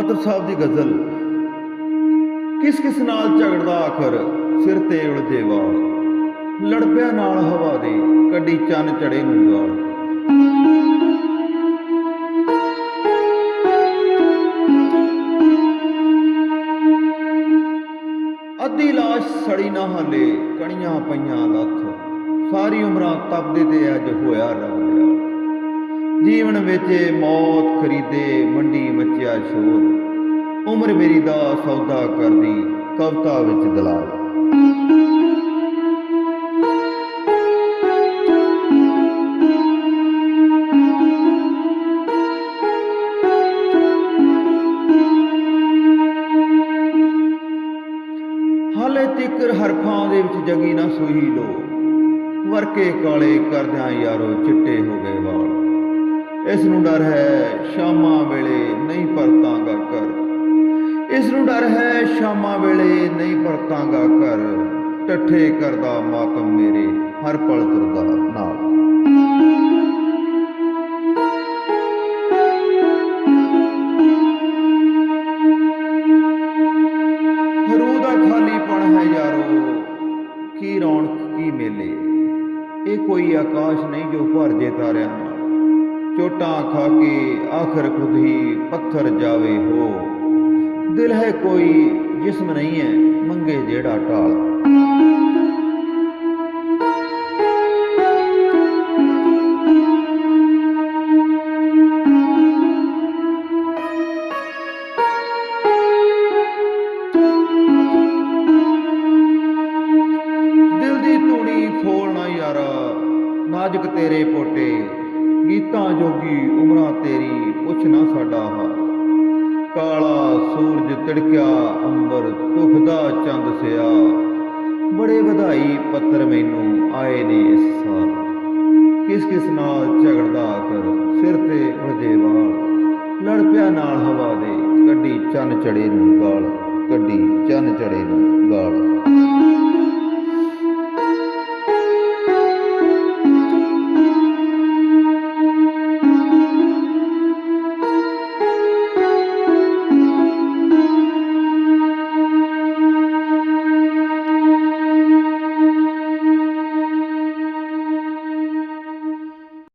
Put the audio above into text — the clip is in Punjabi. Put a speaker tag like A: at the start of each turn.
A: ਮਾਤਰ ਸਾਹਿਬ ਦੀ ਗਜ਼ਲ। ਕਿਸ ਕਿਸ ਨਾਲ ਝਗੜਦਾ ਆਖਰ? ਸਿਰ ਤੇ ਉਲਝੇ ਵਾਲ। ਲੜ ਪਿਆ ਨਾਲ ਹਵਾ ਦੇ, ਕੱਢੀ ਚੰਨ ਚੜੇ ਨੂੰ ਗਾਲ ਅੱਧੀ ਲਾਸ਼ ਸੜੀ ਨਾ ਹਾਲੇ, ਕਣੀਆਂ ਪਈਆਂ ਲੱਥ। ਸਾਰੀ ਉਮਰਾਂ ਤਪਦੇ ਤੇ ਅੱਜ ਹੋਇਆ ਰੱਬ ਦਿਆਲ ਜੀਵਨ ਵਿੱਚ ਮੌਤ ਖਰੀਦੇ, ਮੰਡੀ ਸੂਰ ਉਮਰ ਮੇਰੀ ਦਾ ਸੌਦਾ ਕਰਦੀ ਕਵਤਾ ਵਿੱਚ ਦਲਾਲ। ਹਾਲੇ ਤਿੱਕਰ ਹਰਫਾਂ ਦੇ ਵਿੱਚ ਜਗੀ ਨਾ ਸੂਈ ਲੋ ਵਰਕੇ ਕਾਲੇ ਕਰਦਿਆਂ ਯਾਰੋ ਚਿੱਟੇ ਹੋ ਇਸ ਨੂੰ ਡਰ ਹੈ ਸ਼ਾਮਾਂ ਵੇਲੇ ਨਹੀਂ ਪਰਤਾਂਗਾ ਕਰ ਇਸ ਨੂੰ ਡਰ ਹੈ ਸ਼ਾਮਾਂ ਵੇਲੇ ਨਹੀਂ ਪਰਤਾਂਗਾ ਕਰ ਟੱਠੇ ਕਰਦਾ ਮਾਤਮ ਮੇਰੇ, ਹਰ ਪਲ ਤੁਰਦਾ ਨਾਲ। ਦਾ ਖਾਲੀਪਣ ਹੈ ਯਾਰੋ, ਕੀ ਰੌਣਕ ਕੀ ਮੇਲੇ। ਇਹ ਕੋਈ ਆਕਾਸ਼ ਨਹੀਂ ਜੋ ਭਰ ਜੇ ਤਾਰਿਆਂ ਚੋਟਾਂ ਖਾ ਕੇ ਆਖਰ ਖੁਦ ਹੀ ਪੱਥਰ ਜਾਵੇ ਹੋ। ਦਿਲ ਹੈ ਕੋਈ ਜਿਸਮ ਨਹੀਂ ਹੈ, ਮੰਗੇ ਜਿਹੜਾ ਢਾਲ। ਦਿਲ ਦੀ ਧੂਣੀ ਫੋਲਣਾ ਯਾਰਾ, ਨਾਜ਼ੁਕ ਤੇਰੇ ਪੋਟੇ। ਗੀਤਾਂ ਜੋਗੀ ਉਮਰਾਂ ਤੇਰੀ, ਪੁੱਛ ਨਾ ਸਾਡਾ ਹਾ ਕਾਲਾ ਸੂਰਜ ਤਿੜਕਿਆ, ਅੰਬਰ ਤੁਖਦਾ ਚੰਦ ਸਿਆ। ਬੜੇ ਵਧਾਈ ਪੱਤਰ ਮੈਨੂੰ ਆਏ ਨੇ ਇਸ ਸਾਲ। ਕਿਸ ਕਿਸ ਨਾਲ ਝਗੜਦਾ ਕਰ ਸਿਰ ਤੇ ਉਲਝੇ ਵਾਲ। ਲੜ ਪਿਆ ਨਾਲ ਹਵਾ ਦੇ, ਕੱਢੀ ਚੰਨ ਚੜੇ ਨੂੰ ਗਾਲ। ਕੱਢੀ ਚੰਨ ਚੜੇ ਨੂੰ ਗਾਲ।